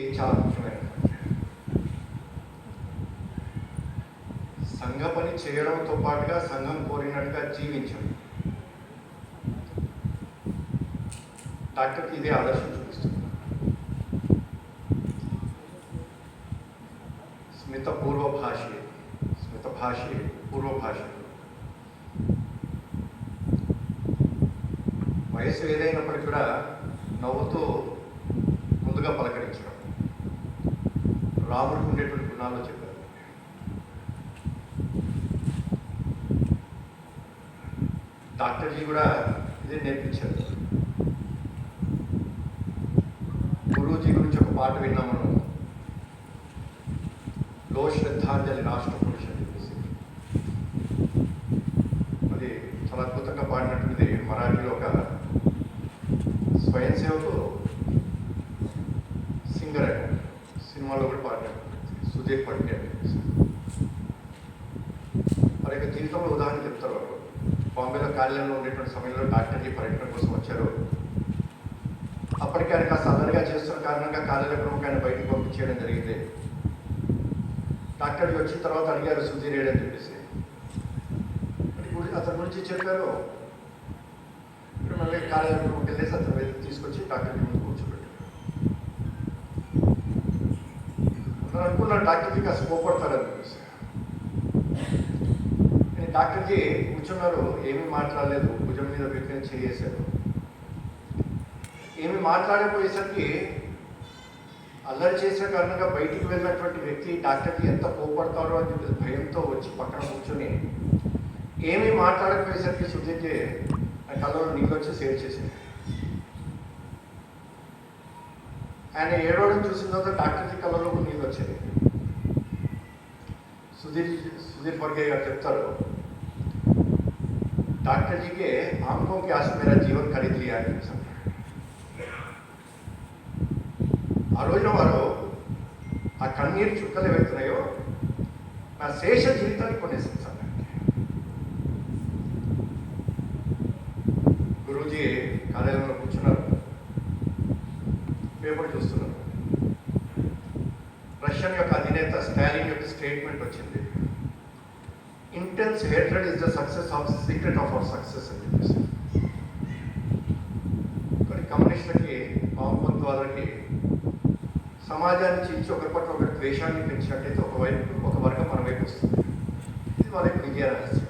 ఇది చాలా ముఖ్యమైన సంఘ పని చేయడంతో పాటుగా సంఘం కోరినట్టుగా జీవించడం. డాక్టర్కి ఇదే ఆదర్శం చూపిస్తుంది. స్మిత పూర్వ భాషే స్మిత భాషే పూర్వ భాష వయసు ఏదైనప్పటికీ కూడా నవ్వుతూ ముందుగా పలకరించడం. రాముడికి ఉండేటువంటి గుణాల్లో చెప్పారు. డాక్టర్జీ కూడా ఇదే నేర్పించారు. గురూజీ గురించి ఒక పాట విన్నాం మనం. లో శ్రద్ధాంజలి రాష్ట్ర పురుష అని చెప్పేసి. అది చాలా అద్భుతంగా పాడినటువంటిది మరాఠీలో ఒక స్వయం సేవకు సింగర్ ఆయన సినిమాలో కూడా పాడినాడు సుధీర్ పట్టే అని చెప్పేసి యొక్క జీవితంలో ఉదాహరణ చెప్తారు బాంబేలో కార్యాలయంలో ఉండేటువంటి సమయంలో డాక్టర్జీ పర్యటన కోసం వచ్చారు. అప్పటికే ఆయన కాస్త అల్లరిగా చేస్తున్న కారణంగా కార్యాలయ ప్రముఖ ఆయన బయటకు పంపించేయడం జరిగింది. డాక్టర్కి వచ్చిన తర్వాత అడిగారు సుధీర్ ఏడని చెప్పేసి. అతని గురించి చెప్పారు. ఇప్పుడు మళ్ళీ కార్యాలయం ప్రముఖ వెళ్ళేసి అతను తీసుకొచ్చి డాక్టర్కి ముందు కూర్చోబెట్టారు అందరూ అనుకున్నారు డాక్టర్జీ కాస్త కోపడతారని చెప్పేసి. కానీ కూర్చున్నారు ఏమీ మాట్లాడలేదు భుజం మీద వ్యక్తిని చేయేశారు ఏమి మాట్లాడకపోయేసరికి అల్లరి చేసిన కారణంగా బయటికి వెళ్ళినటువంటి వ్యక్తి డాక్టర్కి ఎంత కోపడతాడో అని చెప్పి భయంతో వచ్చి పక్కన కూర్చొని ఏమీ మాట్లాడకపోయేసరికి సుధీర్కి ఆ కళ్ళలో నీళ్ళు వచ్చి సేవ్ చేసింది. ఆయన ఏడోడని చూసిన తర్వాత డాక్టర్కి కళ్ళలో నీళ్ళు వచ్చింది. సుధీర్ సుధీర్ ఫర్గే గారు చెప్తారు డాక్టర్ जी के आंखों మీద आस ఖరీదు ఆ రోజున వారు ఆ కన్నీరు చుక్కలు వెళ్తున్నాయో నా శేష జీవితాన్ని కొనేసి వచ్చింది. Intense hatred is the success of secret of our success అని చెప్పేసి కానీ కమ్యూనిస్టులకి వామపంతవాదులకి సమాజాన్ని ఇచ్చి ఒకరి పట్ల ఒకరి ద్వేషాన్ని పెంచినట్టయితే ఒకవైపు ఒక వర్గం మన వైపు వస్తుంది. ఇది వాళ్ళ యొక్క విజయ రహస్యం.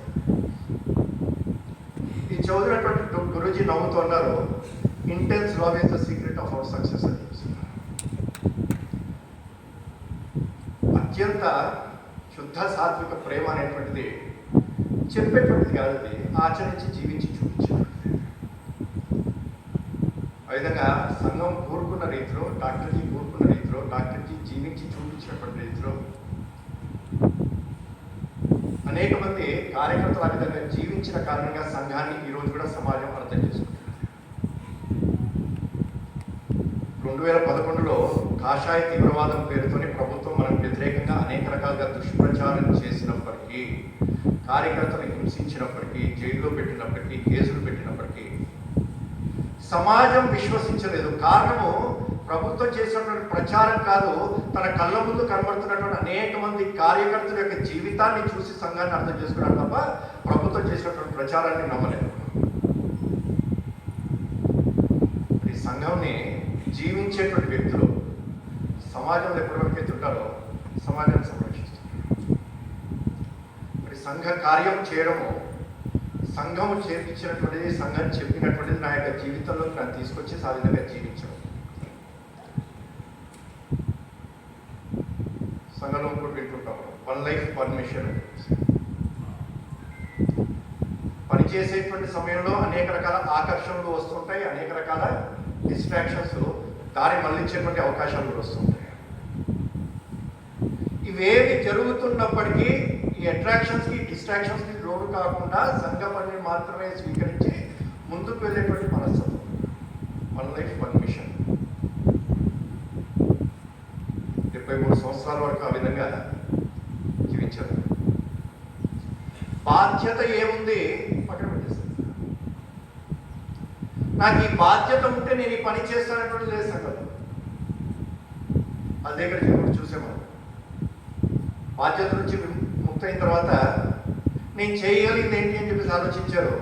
ఈ చదివినటువంటి గు- గురూజీ నవ్వుతూ అన్నారు intense love is the secret of our success అని చెప్పేసి. అత్యంత శుద్ధ సాత్విక ప్రేమ అనేటువంటిది చెప్పేటువంటిది కాదు అది. ఆచరించి జీవించి చూపించేటువంటిది ఆ విధంగా సంఘం కోరుకున్న రీతిలో డాక్టర్జీ కోరుకున్న రీతిలో డాక్టర్జీ జీవించి చూపించినటువంటి రీతిలో అనేక మంది కార్యకర్తలు ఆ విధంగా జీవించిన కారణంగా సంఘాన్ని ఈరోజు కూడా సమాజం అర్థం చేసుకుంటుంది రెండు వేల పదకొండులో తీవ్రవాదం పేరుతోనే ప్రభుత్వం మనకు వ్యతిరేకంగా అనేక రకాలుగా దుష్ప్రచారం చేసినప్పటికీ కార్యకర్తలు హింసించినప్పటికీ జైల్లో పెట్టినప్పటికీ కేసులు పెట్టినప్పటికీ సమాజం విశ్వసించలేదు. కారణము ప్రభుత్వం చేసినటువంటి ప్రచారం కాదు తన కళ్ళ ముందు కనబడుతున్నటువంటి అనేక మంది కార్యకర్తల యొక్క జీవితాన్ని చూసి సంఘాన్ని అర్థం చేసుకున్నారు తప్ప ప్రభుత్వం చేసినటువంటి ప్రచారాన్ని నమ్మలేదు. ఈ సంఘంని జీవించేటువంటి వ్యక్తులు సమాజంలో ఎప్పటివరకు అయితే ఉంటారో సమాజాన్ని సంరక్షిస్తారు. మరి సంఘ కార్యం చేయడము సంఘము చేపించినటువంటిది సంఘం చెప్పినటువంటిది నా యొక్క జీవితంలో నన్ను తీసుకొచ్చి ఆ జీవించడం సంఘంలో కూడా వింటుంటాం వన్ లైఫ్ పర్మిషన్ పనిచేసేటువంటి సమయంలో అనేక రకాల ఆకర్షణలు వస్తుంటాయి అనేక రకాల డిస్ట్రాక్షన్స్ దారి మళ్ళించేటువంటి అవకాశాలు కూడా వస్తుంటాయి. ఇవేవి జరుగుతున్నప్పటికీ ఈ అట్రాక్షన్స్కి డిస్ట్రాక్షన్స్కి లోడు కాకుండా సంఘ పనిని మాత్రమే స్వీకరించి ముందుకు వెళ్ళేటువంటి మనస్తత్వం. వన్ లైఫ్ వన్ మిషన్ డెబ్బై మూడు సంవత్సరాల వరకు ఆ విధంగా జీవించారు. బాధ్యత ఏముంది? పక్కన పెట్టేస్తాను నాకు ఈ బాధ్యత ఉంటే నేను ఈ పని చేస్తానటువంటి లేదు సంగతి అది దగ్గర బాధ్యత నుంచి ముక్తయిన తర్వాత నేను చేయగలిగింది ఏంటి అని చెప్పేసి ఆలోచించారు.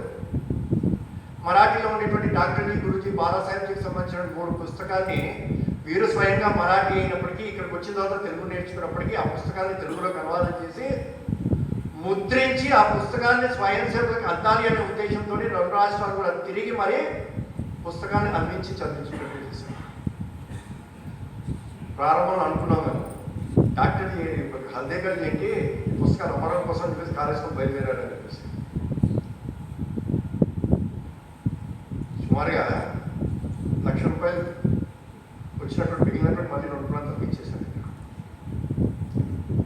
మరాఠీలో ఉండేటువంటి డాక్టర్ గురుజీ బాలాసాహెబ్జీకి సంబంధించిన మూడు పుస్తకాన్ని వీరు స్వయంగా మరాఠీ అయినప్పటికీ ఇక్కడికి వచ్చిన తర్వాత తెలుగు నేర్చుకున్నప్పటికీ ఆ పుస్తకాన్ని తెలుగులోకి అనువాదం చేసి ముద్రించి ఆ పుస్తకాన్ని స్వయం సేవలకు అందాలి అనే ఉద్దేశంతో రెండు రాష్ట్రాలు కూడా తిరిగి మరి పుస్తకాన్ని అందించి చదివించుకుంటూ ప్రారంభంలో అనుకున్నాం కదా. డాక్టర్ జీ హల్దేకర్ ఏంటి పుస్తకాలు అమ్మడం కోసం చెప్పేసి కాళేశ్వరం బయలుదేరారని చెప్పేసి. సుమారుగా లక్ష రూపాయలు వచ్చినటువంటి మిగిలినటువంటి మళ్ళీ రెండు ప్రాంతం ఇచ్చేసాను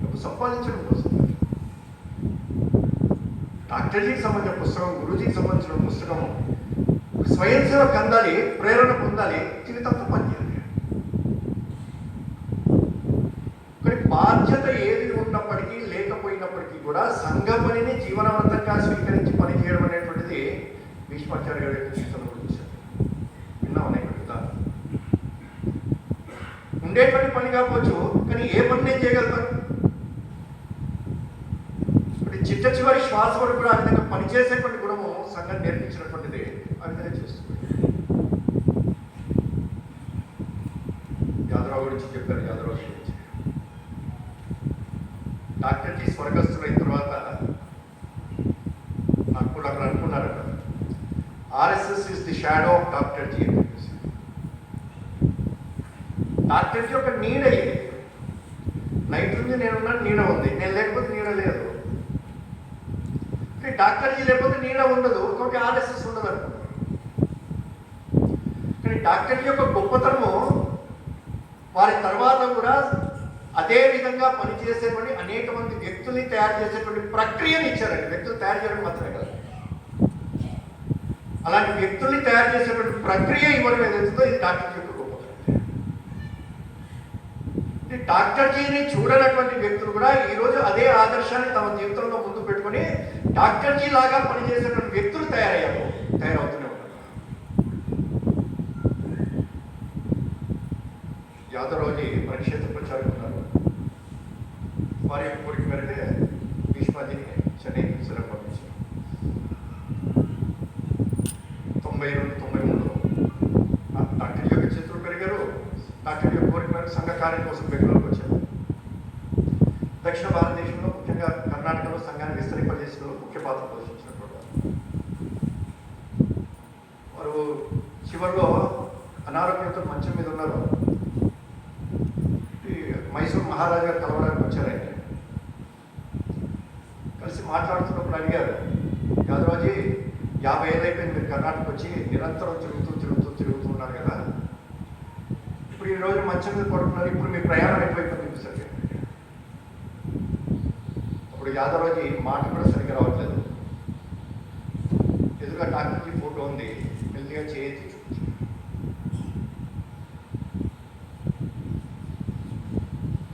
డబ్బు సంపాదించడం కోసం. డాక్టర్జీకి సంబంధించిన పుస్తకం గురూజీకి సంబంధించిన పుస్తకం స్వయం సేవకు అందాలి ప్రేరణ పొందాలి జీవితంతో పనిచేయాలి కానీ బాధ్యత ఏది ఉన్నప్పటికీ లేకపోయినప్పటికీ కూడా సంఘ పనిని జీవనవంతంగా స్వీకరించి పనిచేయడం అనేటువంటిది భీష్మాచార్య గారి యొక్క జీవితంలో చూశారు. విన్నాం అనేక విధాలు ఉండేటువంటి పని కాకపోవచ్చు కానీ ఏ పని నేను చేయగలుగుతాను? ఇప్పుడు చిట్ట చివరి శ్వాస వరకు కూడా ఆ విధంగా పనిచేసేటువంటి గుణము సంఘం నేర్పించినటువంటిది ఆ విధంగా చేస్తుంది. యాదరావు గురించి చెప్పారు యాదరావు గురించి డాక్టర్ జీ స్వర్గస్థులైన తర్వాత నాకు కూడా అక్కడ అనుకున్నారట RSS is the shadow of doctor ji doctor ji ఒక నీడ ఇది. నైట్ ఉంది నేనున్నాను నీడ ఉంది. నేను లేకపోతే నీడ లేదు. కానీ డాక్టర్ జీ లేకపోతే నీడ ఉండదు. ఇంకొక ఆర్ఎస్ఎస్ ఉండదు అనుకో కానీ డాక్టర్ జీ యొక్క గొప్పతనము వారి తర్వాత కూడా అదే విధంగా పనిచేసేటువంటి అనేక మంది వ్యక్తుల్ని తయారు చేసేటువంటి ప్రక్రియను ఇచ్చారండి. వ్యక్తులు తయారు చేయడం మాత్రమే కదా. అలాంటి వ్యక్తుల్ని తయారు చేసేటువంటి ప్రక్రియ ఇవ్వడం ఏదైతుందో ఇది డాక్టర్ జీ యొక్క ఈ డాక్టర్ జీని చూడనటువంటి వ్యక్తులు కూడా ఈరోజు అదే ఆదర్శాన్ని తమ జీవితంలో ముందు పెట్టుకొని డాక్టర్ జీ లాగా పనిచేసేటువంటి వ్యక్తులు తయారయ్యారు తయారవుతూనే ఉన్నారు. యాదవరాజు పరిక్షేత్ర ప్రచారం ఉన్నారు వారి సంఘ కార్యం కోసం బెంగళూరుకు వచ్చారు. దక్షిణ భారతదేశంలో ముఖ్యంగా కర్ణాటకలో సంఘాన్ని విస్తరింపజేసిన ముఖ్య పాత్ర పోషించినటువంటి వారు. చివరిలో అనారోగ్యంతో మంచం మీద ఉన్నారు. ఈ మైసూరు మహారాజు గారు కలవడానికి వచ్చారు ఆయన. కలిసి మాట్లాడుతున్నప్పుడు అడిగారు యాదవాజీ యాభై ఏళ్ళు అయిపోయింది మీరు కర్ణాటక వచ్చి నిరంతరం జరుగుతుంది తిరుగుతూ తిరుగుతూ ఉన్నారు కదా ఈ రోజు మంచం మీద పడుతున్నారు ఇప్పుడు మీ ప్రయాణం ఎటువైపు చూపిస్తారు అప్పుడు యాదవరాజు మాట కూడా సరిగ్గా రావట్లేదు. ఎదురుగా డాక్టర్కి ఫోటో ఉంది. మెల్లిగా చేయొచ్చు చూపించారు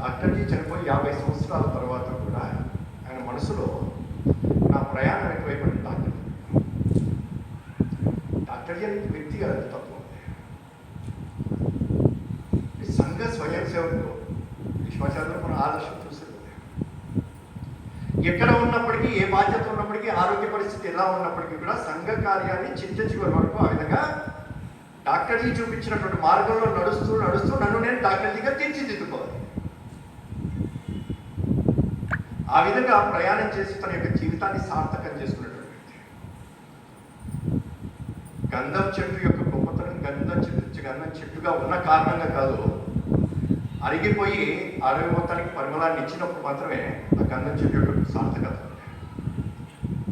డాక్టర్జీ చనిపోయి యాభై సంవత్సరాల తర్వాత కూడా ఆయన మనసులో నా ప్రయాణం ఎక్కువైపోయింది డాక్టర్. డాక్టర్జీ అనేది తప్ప కాదు తత్వం ఈ సంఘ స్వయం సేవకులు విశ్వాచారంలో మన చూసేది. ఎక్కడ ఉన్నప్పటికీ ఏ బాధ్యత ఉన్నప్పటికీ ఆరోగ్య పరిస్థితి ఎలా ఉన్నప్పటికీ కూడా సంఘ కార్యాన్ని చింతించుకునే వరకు ఆ విధంగా డాక్టర్జీ చూపించినటువంటి మార్గంలో నడుస్తూ నడుస్తూ నన్ను నేను డాక్టర్జీగా తీర్చిదిద్దుకోవాలి. ఆ విధంగా ప్రయాణం చేసి తన యొక్క జీవితాన్ని సార్థకం చేసుకున్నటువంటి వ్యక్తి. గంధం చెట్టు యొక్క గొప్పతనం గంధం చెట్టు గంధం చెట్టుగా ఉన్న కారణంగా కాదు. అరిగిపోయి అరవి మొత్తానికి పరిమళాన్ని ఇచ్చినప్పుడు మాత్రమే ఆ గంధం చెట్టు సార్థకత